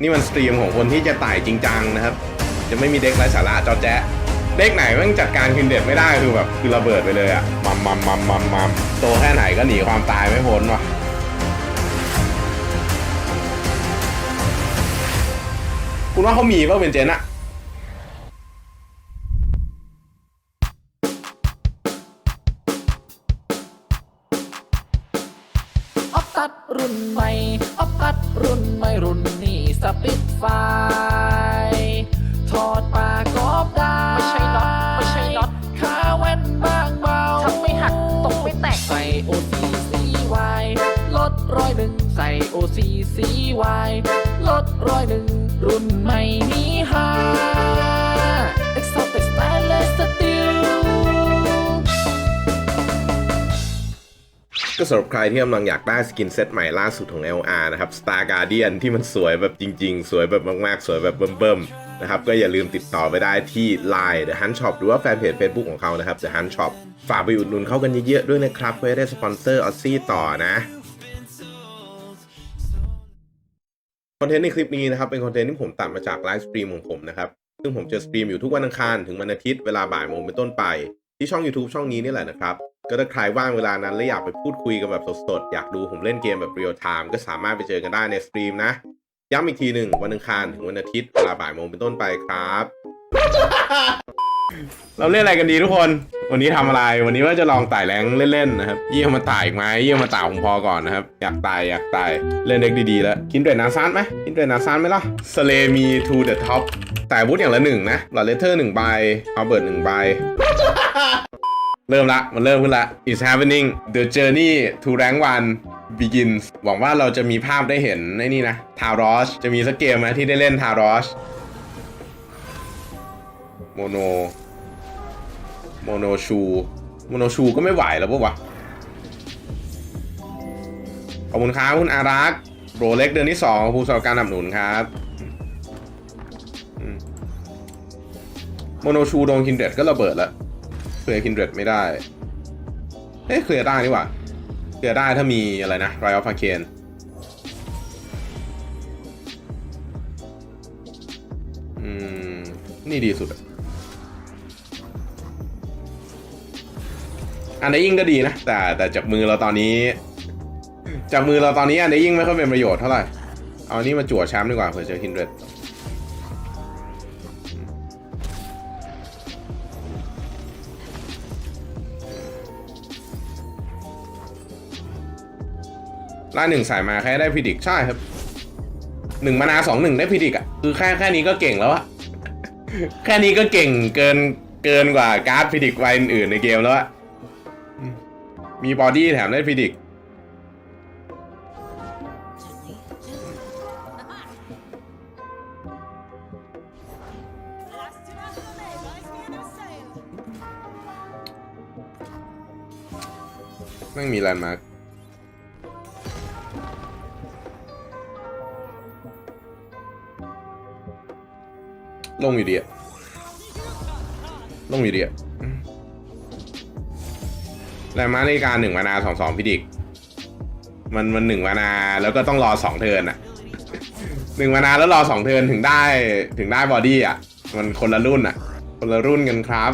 นี่มันสตรีมของคนที่จะไต่จริงจังนะครับ จะไม่มีเด็กไร้สาระจอแจ๊ะเด็กไหนแม่งจัดการคินเด็ดไม่ได้คือแบบคือระเบิดไปเลยอะมัมมัมมัมมัมมัมโตแค่ไหนก็หนีความตายไม่พ้นว่ะคุณว่าเขามีป่ะเป็นเจนอะออฟตัดรุ่นใหม่ออฟตัดรุ่นใหม่รุ่น ปิดไฟ ถอดปากกอบได้ ไม่ใช่น็อตไม่ใช่น็อตขาแว่นบางเบาทำไม่หักตกไม่แตก ใส่ OCCY ลดร้อยหนึ่งใส่ OCCY ลดร้อยหนึ่งรุ่นใหม่นี้ฮา ก็สำหรับใครที่กำลังอยากได้สกินเซตใหม่ล่าสุดของ LR นะครับ Star Guardian ที่มันสวยแบบจริง ๆ สวยแบบมากๆ สวยแบบเบิ่มๆนะครับก็อย่าลืมติดต่อไปได้ที่ Line The Hunt Shop หรือว่าแฟนเพจ Facebook ของเขานะครับ The Hunt Shop ฝากไปอุดหนุนเขากันเยอะๆด้วยนะครับเพื่อได้สปอนเซอร์ออซซี่ต่อนะคอนเทนต์ในคลิปนี้นะครับเป็นคอนเทนต์ที่ผมตัดมาจากไลฟ์สตรีมของผมนะครับซึ่งผมจะสตรีมอยู่ทุกวันอังคารถึงวันอาทิตย์เวลาบ่ายโมงเป็นต้นไป ที่ช่อง YouTube ช่องนี้นี่แหละนะครับ ก็ถ้าใครว่างเวลานั้นและอยากไปพูดคุยกันแบบสดๆ อยากดูผมเล่นเกมแบบเรียลไทม์ก็สามารถไปเจอกันได้ในสตรีมนะ ย้ำอีกทีหนึ่งวันอังคารถึงวันอาทิตย์เวลาบ่ายโมงเป็นต้นไปครับ เราเล่นอะไรกันดีทุกคน วันนี้ทำอะไร วันนี้ว่าจะลองไต่แรงเล่นๆนะครับ เยี่ยมมาไต่อีกไหมเยี่ยมมาไต่ผมพอก่อนนะครับ อยากไต่อยากไต่เล่นเด็กดีๆแล้วคินเดรนาซานไหมคินเดรนาซานไหมล่ะสเลมีทูเดอะท็อปแต่วุธอย่างละหนึ่งนะหลอดเลเทอร์หนึ่งใบเอาเบิร์ดหนึ่งใบ เริ่มละ มันเริ่มขึ้นละ It's happening the journey to rank one begins หวังว่าเราจะมีภาพได้เห็นไอ้นี่นะทารอชจะมีสักเกมไหมที่ได้เล่นทารอชโมโน โมโนชู โมโนชูก็ไม่ไหวแล้วปะวะขอบคุณครับคุณอารักษ์โรเล็กเดือนที่สองขอบคุณสำหรับการสนับสนุนครับ โมโนชูโดนคินเดรดก็ระเบิดแล้ว เคลียร์คินเดรดไม่ได้เอ๊ะเคลียร์ได้นี่หว่าเคลียร์ได้ถ้ามีอะไรนะไรออฟ a าเคนอืม นี่ดีสุด อันไหนยิ่งก็ดีนะ แต่แต่จากมือเราตอนนี้ จากมือเราตอนนี้อันไหนยิ่งไม่ค่อยเป็นประโยชน์เท่าไหร่ เอาอันนี้มาจั่วแชมป์ดีกว่าเผื่อเจอคินเดรด ล่าหนึ่งสายมาแค่ได้พิดิกใช่ครับหนึ่งมานาสองหนึ่งได้พิดิกอะคือแค่แค่นี้ก็เก่งแล้วอะแค่นี้ก็เก่งเกินเกินกว่าการ์ดพิดิกไวอื่นในเกมแล้วอะมีบอดี้แถมได้พิดิกแม่งมีแลนด์มาร์ค ลงอยู่ดีอะลงอยู่ดีอะแล้วมาในการหนึ่งมานาสองสองพิดิก มันมันหนึ่งมานาแล้วก็ต้องรอสองเทินอะหนึ่งมานาแล้วรอสองเทินถึงได้ถึงได้บอดี้อะมันคนละรุ่นอะคนละรุ่นกันครับ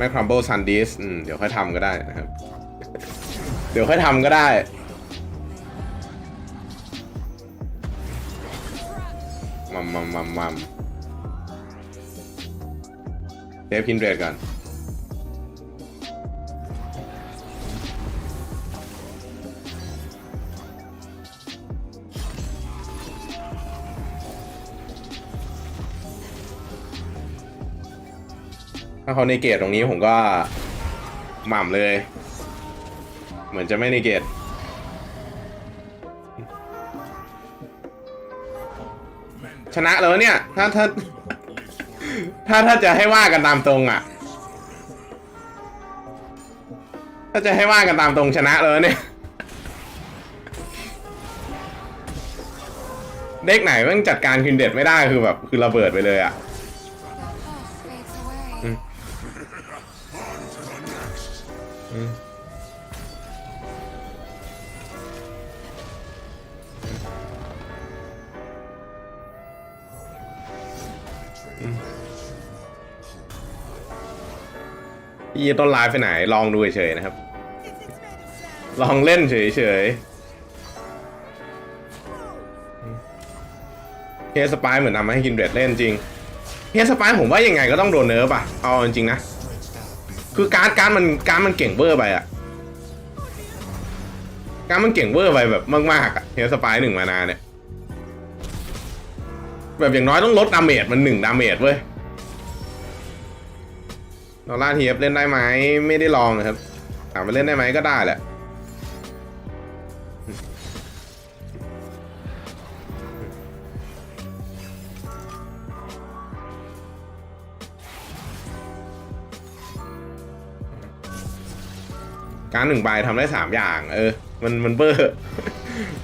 ไม่ crumble sun disk เดี๋ยวค่อยทำก็ได้นะครับ เดี๋ยวค่อยทำก็ได้ มัมมัมมัมมัมเดฟพินเรดก่อนาเขาในเกตตรงนี้ผมก็หม่ำเลย เหมือนจะไม่ในเกตชนะแล้วเนี่ย ถ้าถ้าถ้าถ้าจะให้ว่ากันตามตรงอะ ถ้าจะให้ว่ากันตามตรงชนะเลยเนี่ย เด็กไหนแม่งจัดการคินเด็ดไม่ได้คือแบบคือระเบิดไปเลยอะ พี่ต้นไลฟ์ไปไหน ลองดูเฉยๆนะครับ ลองเล่นเฉยๆเฮสปายเหมือนทำให้กินเดรดเล่นจริงเฮสปายผมว่ายังไงก็ต้องโดนเนิร์ฟอะเอาจริงนะ คือการ์ดการ์ดมันการ์ดมันเก่งเวอร์ไปอะการ์ดมันเก่งเวอร์ไปแบบมากๆอะเฮสปายหนึ่งมานาเนี่ย แบบอย่างน้อยต้องลดดาเมจมันหนึ่งดาเมจเว้ย ดอลลาร์ทีเอฟเล่นได้ไหมไม่ได้ลองนะครับถามว่าเล่นได้ไหมก็ได้แหละการหนึ่งใบทำได้สามอย่าง เออ มันมันเบอร์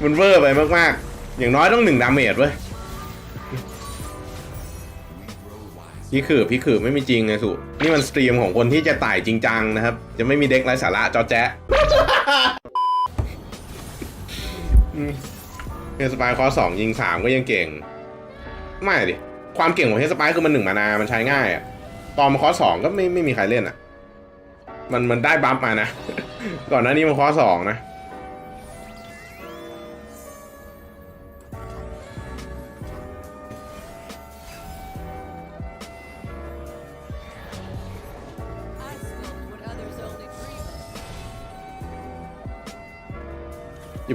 มันเบอร์ไปมากๆ อย่างน้อยต้องหนึ่งดาเมจเว้ย พี่ขือพี่ขือไม่มีจริงไงสุนี่มันสตรีมของคนที่จะไต่จริงจังนะครับ จะไม่มีเด็กไร้สาระจอแจ๊ะเฮสปายคอสองยิงสามก็ยังเก่ง ไม่ดิ ความเก่งของเฮสปายคือมันหนึ่งมานา มันใช้ง่ายอะตอนมาคอสองก็ไม่ไม่มีใครเล่นอะมันมันได้บัฟมานะ ก่อนหน้านี้มันคอสองนะ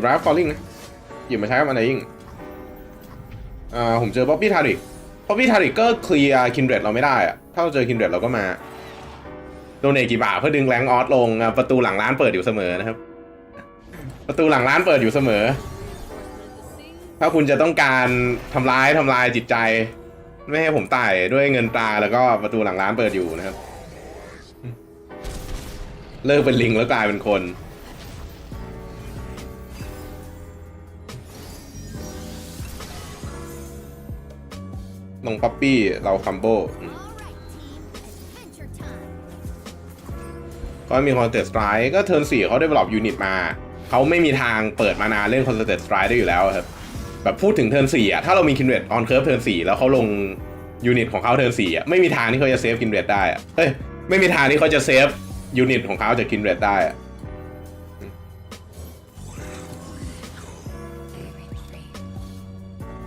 บไรฟฟอลลิงนะหยิบมาใช้กับอันไหนยิ่งอ่าผมเจอป๊อปปี้ทาริกป๊อปปี้ทาริกก็เคลียร์คินเดรดเราไม่ได้อะถ้าเราเจอคินเดรดเราก็มาโดเนกี่บาทเพื่อดึงแรงออสลงประตูหลังร้านเปิดอยู่เสมอนะครับ ประตูหลังร้านเปิดอยู่เสมอ ถ้าคุณจะต้องการทำร้ายทำลายจิตใจ ไม่ให้ผมตายด้วยเงินตาแล้วก็ประตูหลังร้านเปิดอยู่นะครับ เลิกเป็นลิงแล้วกลายเป็นคน ลงป๊อปปี้เราคัมโบอืม All right, team. Adventure time. ก็มีคอนเ e สไ r ร์ก็เทิร์นสี่เขาได้ develop ยูนิตมา เขาไม่มีทางเปิดมานานเล่นคอนเ e สไ r ร์ได้อยู่แล้วครับ แบบพูดถึงเทิร์นสี่อะถ้าเรามีคินเวดออนเคิร์ฟเทิร์นสี่แล้วเขาลงยูนิตของเขาเทิร์นสี่อะไม่มีทางที่เขาจะเซฟคินเวดได้อะเอ้ยไม่มีทางที่เขาจะเซฟยูนิตของเขาจากคินเวดได้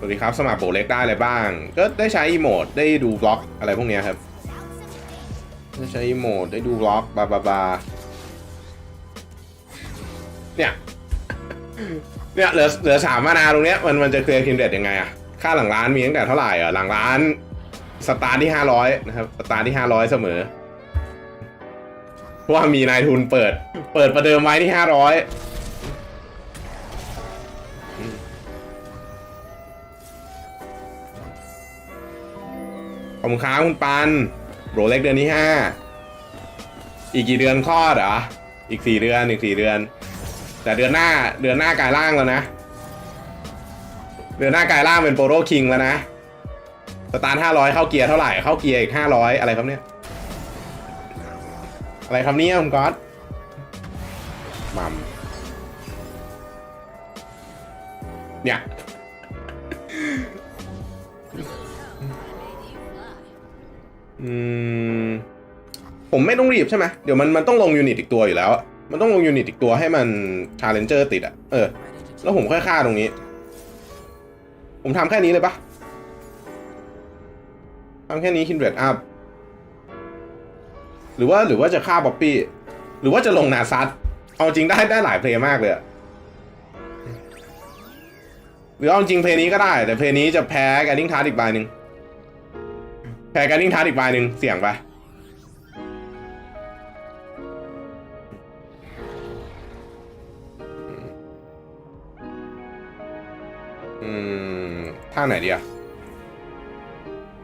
วัสดีครับ สมัครโบเล็กได้อะไรบ้าง ก็ได้ใช้อีโมดได้ดูบล็อกอะไรพวกเนี้ยครับ ได้ใช้อีโมดได้ดูบล็อกบาบาบาเนี่ย เนี่ยเหลือเหลือสามมานาตรงเนี้ยมันมันจะเคลียร์คินเด็ดยังไงอะค่าหลังร้านมีตั้งแต่เท่าไหร่อะหลังร้านสตาร์ที่ห้าร้อยนะครับสตาร์ทที่ห้าร้อยเสมอเพราะว่ามีนายทุนเปิด เปิดประเดิมไว้ที่ห้าร้อย อบคุณครับคุณปันโรเล็กเดือนที่ห้าอีกกี่เดือนคลอดเหรออีกสี่เดือนอีกสี่เดือน แต่เดือนหน้าเดือนหน้ากายร่างแล้วนะ เดือนหน้ากายร่างเป็นโปโรคิงแล้วนะสตาร์ทห้าร้อยเข้าเกียร์เท่าไหร่เข้าเกียร์อีกห้าร้อยอะไรครับเนี่ยอะไรครับเนี่ยคุณก๊อตมัมเนี่ย อืม ผมไม่ต้องรีบใช่ไหมเดี๋ยวมันมันต้องลงยูนิตอีกตัวอยู่แล้วอะมันต้องลงยูนิตอีกตัวให้มันชาเลนเจอร์ติดอะเออ แล้วผมค่อยฆ่าตรงนี้ ผมทำแค่นี้เลยปะทำแค่นี้คินเดรดอัพ หรือว่าหรือว่าจะฆ่าบ๊อบปี้ หรือว่าจะลงนาซัตเอาจริงได้ได้หลายเพลย์มากเลยอะหรือเอาจริงเพลย์นี้ก็ได้ แต่เพลย์นี้จะแพ้แกดิ้งทาร์ดอีกใบหนึ่ง แพ้แกดิ้งทาร์ดอีกใบหนึ่งเสี่ยงไปอืมท่าไหนดีอะ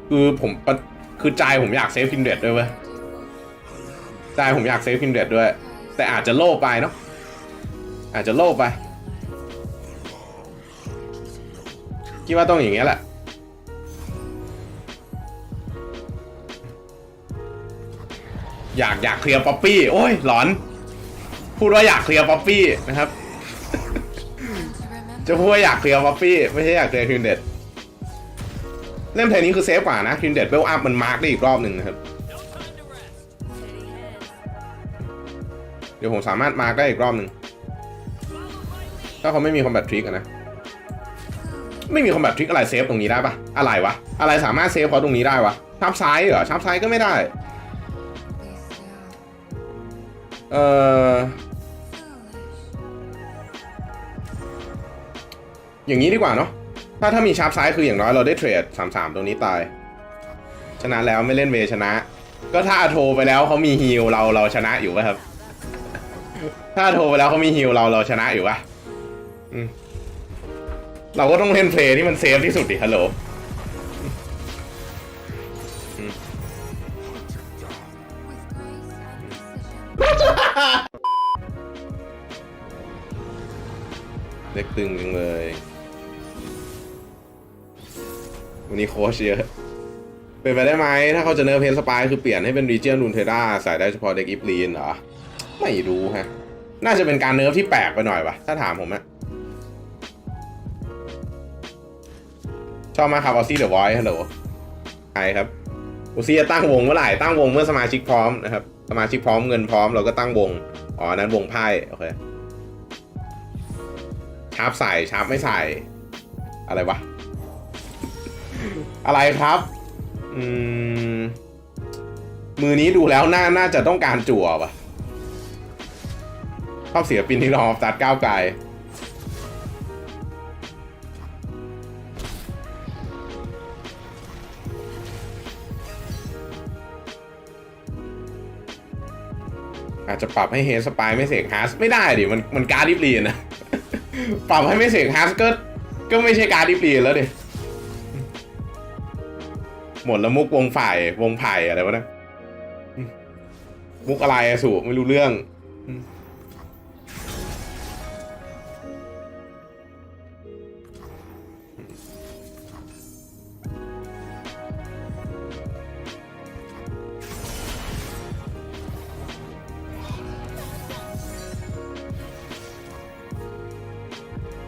คือผมปะคือใจผมอยากเซฟคินเดดด้วยเว้ยใจผมอยากเซฟคินเดดด้วย แต่อาจจะโลภไปเนาะอาจจะโลภไปคิดว่าต้องอย่างเงี้ยแหละ อยากอยากเคลียร์ป๊อปปี้ โอ้ยหลอน พูดว่าอยากเคลียร์ป๊อปปี้นะครับ จะพูดว่าอยากเคลียร์ป๊อปปี้ไม่ใช่อยากเคลียร์คินเด็ดเล่นเพลงนี้คือเซฟกว่านะคินเด็ดเบลอัพมันมาร์กได้อีกรอบหนึ่งนะครับ เดี๋ยวผมสามารถมาร์กได้อีกรอบหนึ่งถ้าเขาไม่มีคอมแบททริกนะ ไม่มีคอมแบททริกอะไรเซฟตรงนี้ได้ปะอะไรวะ อะไรสามารถเซฟเขาตรงนี้ได้วะชับซ้ายเหรอชับซ้ายก็ไม่ได้ เอออย่างนี้ดีกว่าเนาะถ้าถ้ามีชาร์ปซ้ายคืออย่างน้อยเราได้เทรดสามสามตรงนี้ตาย ชนะแล้วไม่เล่นเวชนะ ก็ถ้าโทรไปแล้วเขามีฮิลเราเราชนะอยู่ป่ะครับ ถ้าโทรไปแล้วเขามีฮิลเราเราชนะอยู่ป่ะเราก็ต้องเล่นเพลย์ที่มันเซฟที่สุดดิฮัลโหล นี้โค้ชเยอะ เป็นไปได้ไหม ถ้าเขาจะเนิร์ฟเพนสปายคือเปลี่ยนให้เป็นรีเจียนรูนเทด้าใส่ได้เฉพาะเด็กอิฟลีนเหรอ ไม่รู้ฮะ น่าจะเป็นการเนิร์ฟที่แปลกไปหน่อยปะถ้าถามผมอะชอบมากครับออซี่เดอะไวท์ฮัลโหลใครครับออซี่จะตั้งวงเมื่อไหร่ตั้งวงเมื่อสมาชิกพร้อมนะครับ สมาชิกพร้อมเงินพร้อมเราก็ตั้งวง อ๋อ นั้นวงไพ่โอเคชาร์ปใส่ชาร์ปไม่ใส่ อะไรวะ อะไรครับ อืม มือนี้ดูแล้วน่าน่าจะต้องการจั่วปะชอบเสียปินที่รออฟตัดก้าวไกลอาจจะปรับให้เฮสปายไม่เสกฮาร์สไม่ได้ดิ มันมันการดิฟลีนนะ ปรับให้ไม่เสกฮาร์สก็ก็ไม่ใช่การดิฟลีนแล้วดิ หมดแล้วมุกวงฝ่ายวงไผ่อะไรวะเนะมุกอะไรอะสุไม่รู้เรื่อง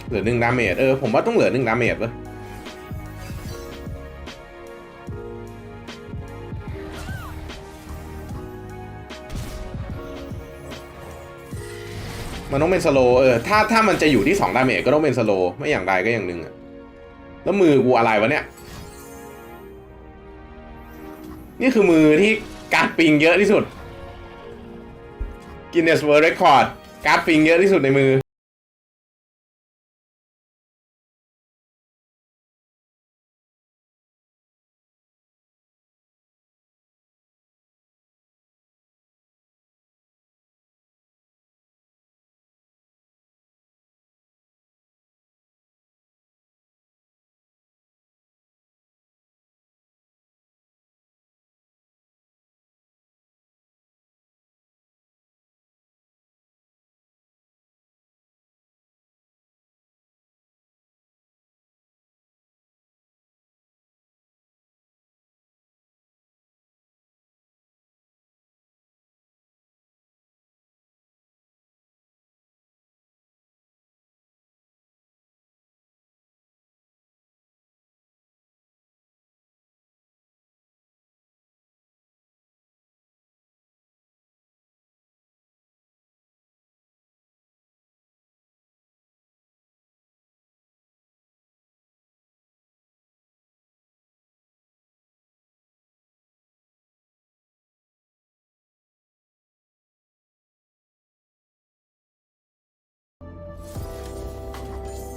เหลือหนึ่งดาเมจเออผมว่าต้องเหลือหนึ่งดาเมจปะ มันต้องเป็นสโลเออถ้าถ้ามันจะอยู่ที่2ดาเมจก็ต้องเป็นสโลไม่อย่างใดก็อย่างหนึ่งอะแล้วมือกูอะไรวะเนี่ย นี่คือมือที่การปิงเยอะที่สุดกินเนสเวิร์ดเรคคอร์ดการปิงเยอะที่สุดในมือ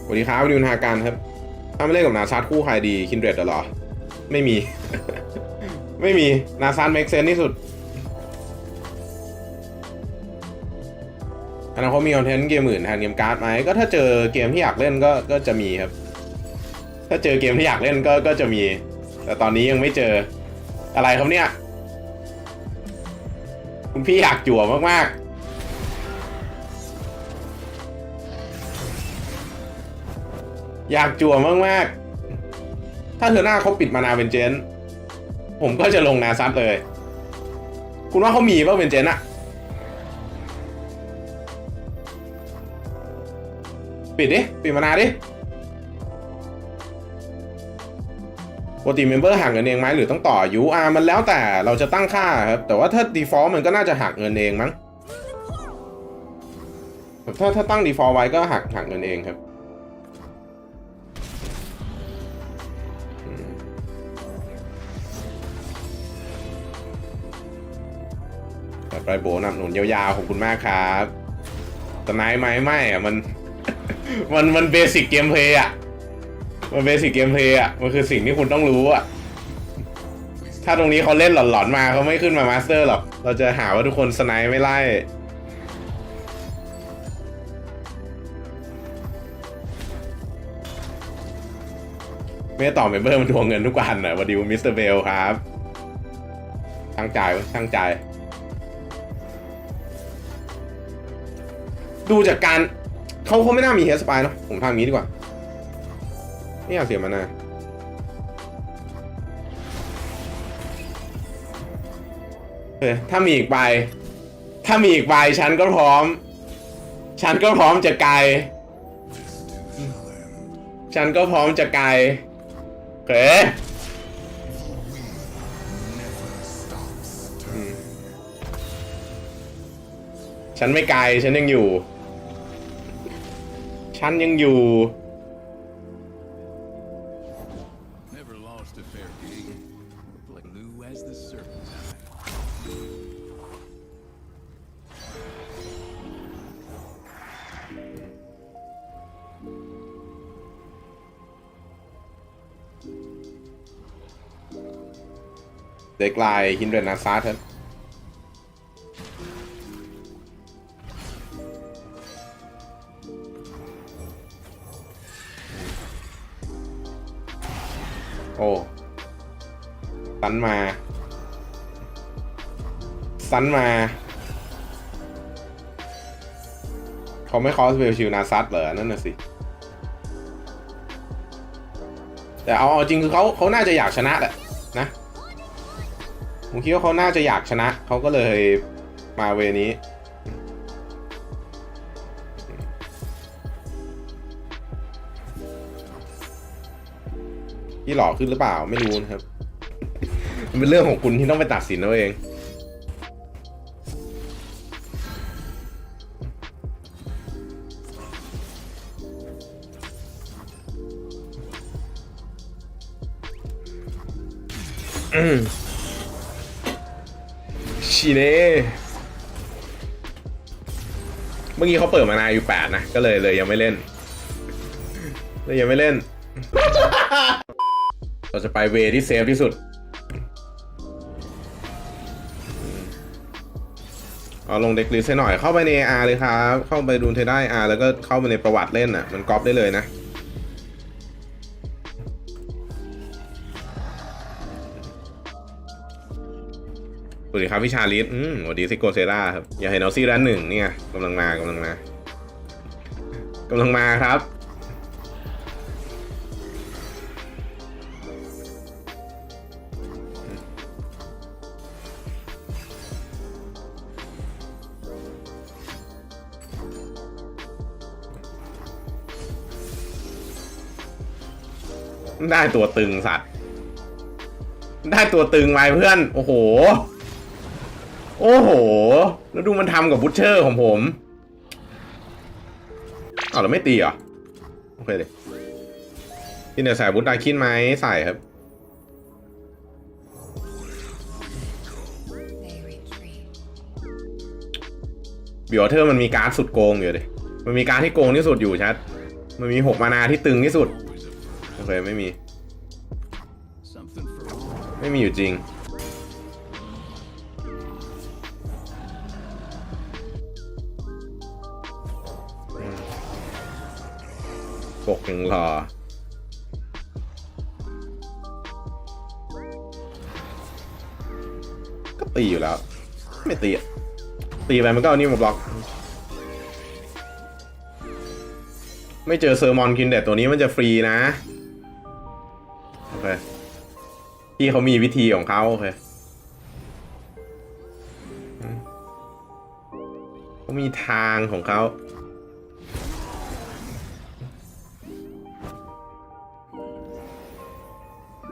สวัสดีครับดิวนาการครับ ถ้าไม่เล่นกับนาซาร์คู่ใครดีคินเดรดเหรอ ไม่มี ไม่มีนาซาร์เมกเซนที่สุดอนาคตมีคอนเทนต์เกมอื่นแทนเกมการ์ดไหมก็ถ้าเจอเกมที่อยากเล่นก็ก็จะมีครับ ถ้าเจอเกมที่อยากเล่นก็ก็จะมี แต่ตอนนี้ยังไม่เจออะไรครับเนี่ย คุณพี่อยากจั่วมากๆ อยากจั่วมากๆ ถ้าเธอหน้าเขาปิดมานาเป็นเจน ผมก็จะลงนาซัดเลย คุณว่าเขามีป่ะเวนเจนอะปิดดิ ปิดมานาดิปกติเมมเบอร์หักเงินเองไหมหรือต้องต่ออายุอ่ามันแล้วแต่เราจะตั้งค่าครับ แต่ว่าถ้า default มันก็น่าจะหักเงินเองมั้งถ้าถ้าตั้ง default ไว้ก็หักหักเงินเองครับ แต่ไปโบนับหนุนยาวๆขอบคุณมากครับแต่ไม้ไม้ไม่อะมัน มันมันเบสิกเกมเพลย์อะมันเบสิกเกมเพลย์อะมันคือสิ่งที่คุณต้องรู้อะถ้าตรงนี้เขาเล่นหลอนๆมาเขาไม่ขึ้นมามาสเตอร์หรอก เราจะหาว่าทุกคนสไนป์ไม่ไล่ไม่ต่อเมมเบอร์มันทวงเงินทุกวันนะวันดีมิสเตอร์เบลครับตั้งใจไว้ตั้งใจ ดูจากการเขาเขาไม่น่ามีเฮสปายเนาะผมทำอย่างนี้ดีกว่าไม่อยากเสียมานาเฮ้ยถ้ามีอีกใบถ้ามีอีกใบฉันก็พร้อม ฉันก็พร้อมจะไกล ฉันก็พร้อมจะไกลเคอืมฉันไม่ไกล ฉันยังอยู่ ฉันยังอยู่ Never lost a fair gig. Like Lou as the serpent's eye. เด็กลายฮินเดรนาซาร์ครับ โอ้สันมาสันมาเขาไม่คอสเวลชิวนาซัตเหรอ นั่นน่ะสิ แต่เอาเอาจริงคือเขาเขาน่าจะอยากชนะแหละนะ ผมคิดว่าเขาน่าจะอยากชนะ เขาก็เลยมาเวนี้ พี่หล่อขึ้นหรือเปล่าไม่รู้นะครับ มันเป็นเรื่องของคุณที่ต้องไปตัดสินเอาเองชีเน่เมื่อกี้เขาเปิดมานาอยู่แปดนะ ก็เลยเลยยังไม่เล่น เลยยังไม่เล่น เราจะไปเวที่เซฟที่สุด เอาลงเด็กลิสให้หน่อยเข้าไปใน AR เลยครับ เข้าไปดูเทได้ R แล้วก็เข้าไปในประวัติเล่นอะ มันก๊อปได้เลยนะสวัสดีครับพี่ชาลิสอืมสวัสดีซิโกเซราครับ อย่าให้นอซี่ร้านหนึ่งเนี่ยกำลังมากำลังมากำลังมาครับ ได้ตัวตึงสัตว์ ได้ตัวตึงไว้เพื่อน โอ้โห โอ้โห แล้วดูมันทำกับบูชเชอร์ของผมเอาเราไม่ตีเหรอ โอเคเลยที่เนี่ยใส่บูทดาคินไหมใส่ครับ They retreat. บิวเทอร์มันมีการ์ดสุดโกงอยู่เลยมันมีการดที่โกงที่สุดอยู่ชัด มันมีหกมานาที่ตึงที่สุด เคไม่มี something for all. ไม่มีอยู่จริง ปกยังรอก็ตีอยู่แล้ว ไม่ตีอะตีไปมันก็เอานี่มาบล็อก ไม่เจอเซอร์มอนคินเดตตัวนี้มันจะฟรีนะโอ เคพี่เขามีวิธีของเขาโอเคเขามีทางของเขา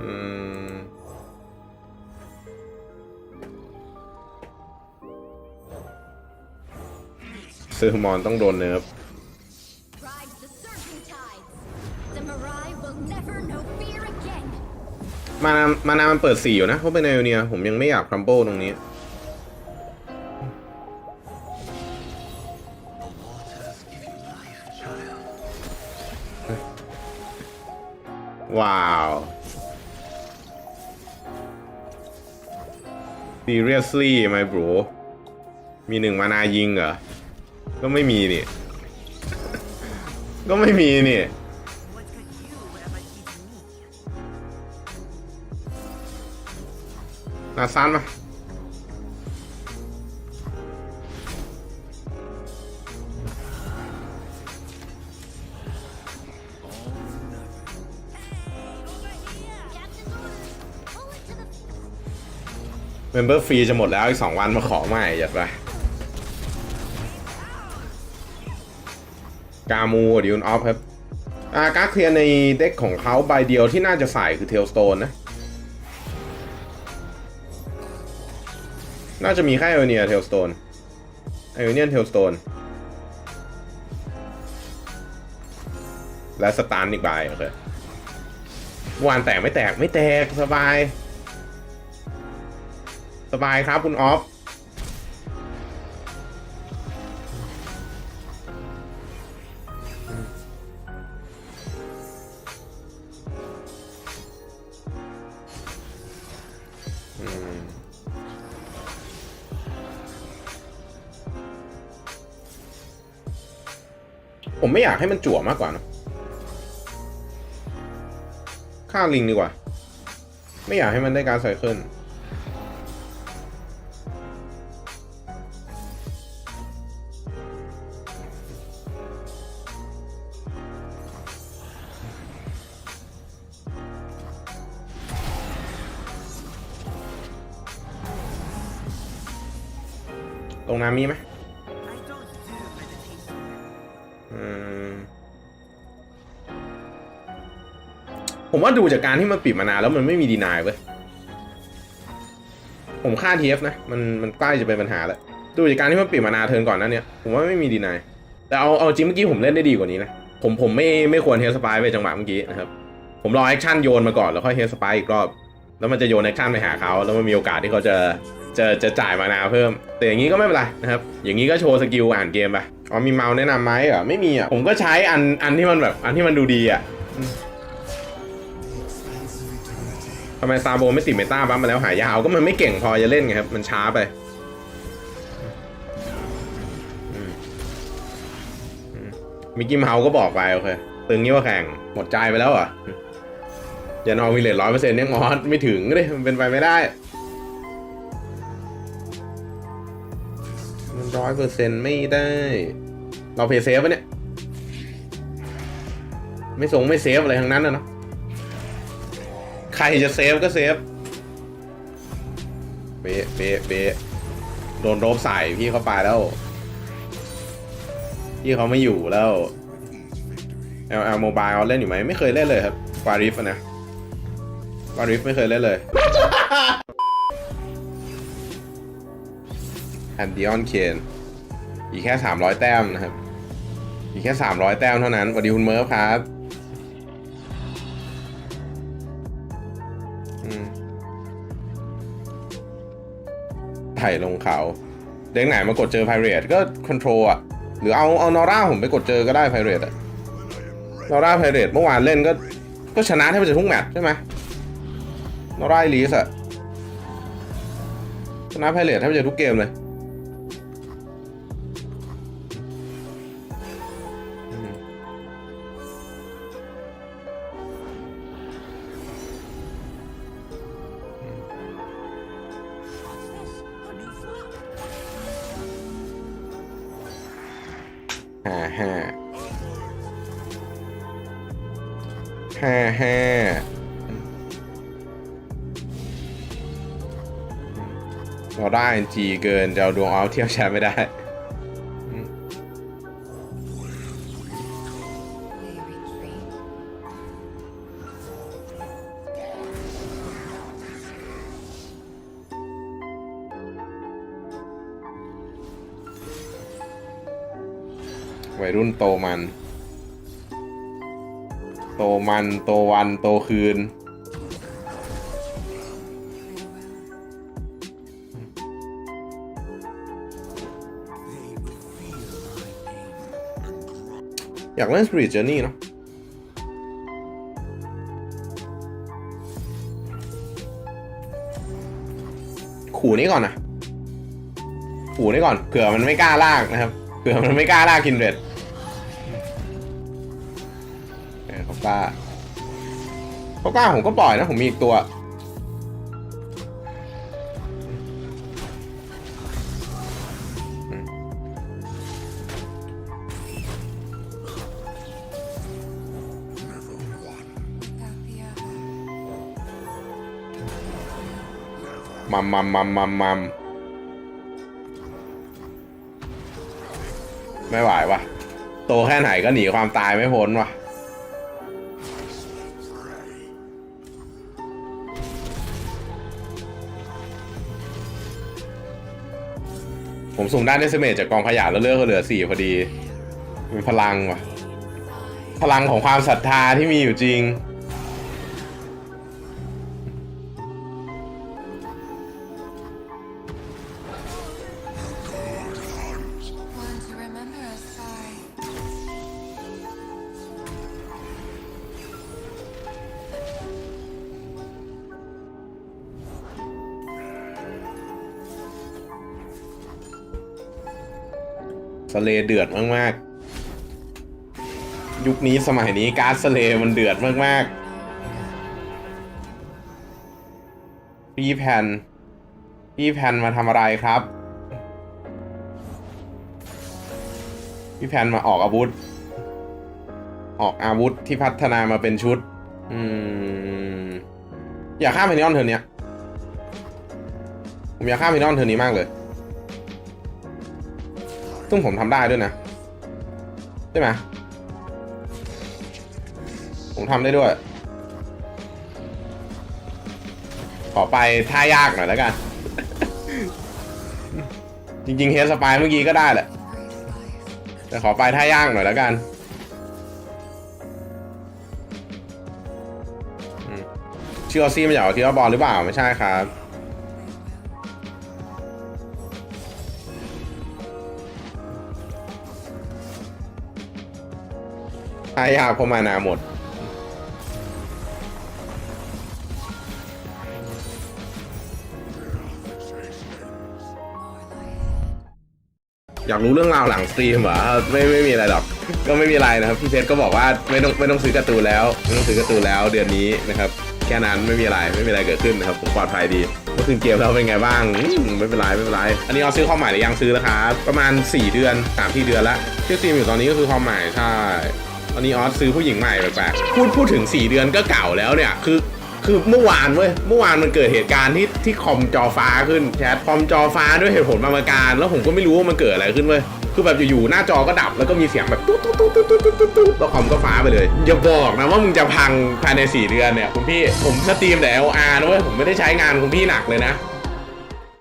อืมซอมอนต้องโดนเนิร์ฟ มานามานามันเปิดสี่อยู่นะเพราะเป็นไอโอเนียผมยังไม่อยากครัมโบตรงนี้ ว้าว seriously my bro มีหนึ่งมานายิงเหรอ ก็ไม่มีนี่ ก็ไม่มีนี่ นาซานมาเมมเบอร์ฟรีจะหมดแล้วอีกสองวันมาขอใหม่ยัดไปกามูดิวนออฟครับอาการเคลียร์ในเด็กของเขาใบเดียวที่น่าจะใส่คือเทลสโตนนะ น่าจะมีแค่ไอโอเนียเทลสโตนไอโอเนียนเทลสโตนและสตาร์นอีกใบโอเคเมื่อวานแตกไม่แตกไม่แตกสบาย สบายครับคุณออฟ ไม่อยากให้มันจั่วมากกว่านะฆ่าลิงดีกว่า ไม่อยากให้มันได้การไซเคิลตรงน้ำมีไหม ผมว่าดูจากการที่มันปิดมานานแล้วมันไม่มีดีนายเว้ย ผมค่า TF นะ มันมันใกล้จะเป็นปัญหาแล้ว ดูจากการที่มันปิดมานานเทิร์นก่อนนั้นเนี่ย ผมว่าไม่มีดีนาย แต่เอาเอาจริงเมื่อกี้ผมเล่นได้ดีกว่านี้นะ ผมผมไม่ไม่ควรเฮสปายไปจังหวะเมื่อกี้นะครับ ผมรอแอคชั่นโยนมาก่อนแล้วค่อยเฮสปายอีกรอบ แล้วมันจะโยนแอคชั่นไปหาเขาแล้วมันมีโอกาสที่เขาจะจะจะจ่ายมานาเพิ่ม แต่อย่างนี้ก็ไม่เป็นไรนะครับ อย่างนี้ก็โชว์สกิลอ่านเกมไป อ๋อมีเมาส์แนะนำไหมเหรอไม่มีอะ ผมก็ใช้อันอันที่มันแบบอันที่มันดูดีอะ ทำไมซาโบไม่ติดเมตาบัฟมาแล้วหายาวก็มันไม่เก่งพอจะเล่นไงครับ มันช้าไปมิกกี้เมาส์ก็บอกไปโอเคตึงนี้ว่าแข่งหมดใจไปแล้วอะอย่านอนวิเลตร้อยเปอร์เซ็นต์เนี่ยมอสไม่ถึงเลยมันเป็นไปไม่ได้ มันร้อยเปอร์เซ็นต์ไม่ได้ เราเพย์เซฟปะเนี่ย ไม่ส่งไม่เซฟอะไรทั้งนั้นนะเนาะ ใครจะเซฟก็เซฟ เบะเบะเบะโดนโรบใส่พี่เขาไปแล้ว พี่เขาไม่อยู่แล้ว LL Mobile เล่นอยู่ไหมไม่เคยเล่นเลยครับวาริฟนะวาริฟไม่เคยเล่นเลยแอนดิออนเคนอีกแค่ 300 แต้มนะครับ อีกแค่ 300 แต้มเท่านั้นสวัสดีคุณเมิร์ฟครับ ถ่ลงเขาเด้งไหนมากดเจอไพเรตก็คอนโทรลอะ หรือเอาเอานอร่าผมไปกดเจอก็ได้ไพเรตอะนอร่าไพเรตเมื่อวานเล่นก็ก็ชนะแทบจะทุกแมตช์ใช่ไหมนอร่าลีสอะชนะไพเรตแทบจะทุกเกมเลยาเราได้จีเกินจะเอาดวงเอาเที่ยบแชมป์ไม่ได้วัยรุ่นโตมัน โตมัน โตวัน โตคืน อยากเล่น Spirit Journey เนอะขู่นี้ก่อนนะขู่นี้ก่อนเผื่อมันไม่กล้าลากนะครับเผื่อมันไม่กล้าลากกินเร็ดเขากล้าเขากล้าผมก็ปล่อยนะ ผมมีอีกตัว มัมมัมมัมมัมมัมไม่ไหววะโตแค่ไหนก็หนีความตายไม่พ้นวะผมสุ่มได้เดสเมจจากกองขยะแล้วเลือกเหลือสี่พอดี มีพลังว่ะพลังของความศรัทธาที่มีอยู่จริง เลเดือดมากๆ ยุคนี้สมัยนี้การดสเลมันเดือดมากๆ พี่แผ่นพี่แผ่นมาทำอะไรครับ พี่แผ่นมาออกอาวุธ ออกอาวุธที่พัฒนามาเป็นชุด อืม อยากข้ามเพนิออนเทอเนี้ยผมอยากข้ามเพนิออนเทอร์นนี้มากเลย ซึ่งผมทำได้ด้วยนะ ใช่ไหมผมทำได้ด้วย ขอไปท่ายากหน่อยแล้วกัน จริงๆเฮดสปายเมื่อกี้ก็ได้แหละ แต่ขอไปท่ายากหน่อยแล้วกันอืมชื่อออซี่มาจากที่ว่าบอลหรือเปล่า ไม่ใช่ครับ ท่ายาเพรามานาหมด อยากรู้เรื่องราวหลังสตรีมเหรอไม่ไม่มีอะไรหรอก ก็ไม่มีอะไรนะครับพี่เพชรก็บอกว่าไม่ต้องไม่ต้องซื้อการ์ตูนแล้วไม่ต้องซื้อการ์ตูนแล้วเดือนนี้นะครับแค่นั้นไม่มีอะไรไม่มีอะไรเกิดขึ้นนะครับผมปลอดภัยดีเมื่อคืนเกมแล้วเป็นไงบ้างไม่เป็นไรไม่เป็นไรอันนี้เอาซื้อความหมายหรือยังซื้อแล้วครับประมาณ 4 เดือน3ที่เดือนละที่สตรีมอยู่ตอนนี้ก็คือความหมายใช่ ตอนนี้ออสซื้อผู้หญิงใหม่แปลกๆพูดพูดถึง 4 เดือนก็เก่าแล้วเนี่ย คือ คือเมื่อวานเว้ย เมื่อวานมันเกิดเหตุการณ์ที่ที่คอมจอฟ้าขึ้นแชทคอมจอฟ้าด้วยเหตุผลบางประการ แล้วผมก็ไม่รู้ว่ามันเกิดอะไรขึ้นเว้ย คือแบบอยู่ๆหน้าจอก็ดับแล้วก็มีเสียงแบบตุ๊ดตุ๊ดตุ๊ดตุ๊ดตุ๊ดตุ๊ดตุ๊ดแล้วคอมก็ฟ้าไปเลย อย่าบอกนะว่ามึงจะพังภายใน 4 เดือนเนี่ยคุณพี่ ผมสตรีมแต่ LR นะเว้ย ผมไม่ได้ใช้งานคุณพี่หนักเลยนะ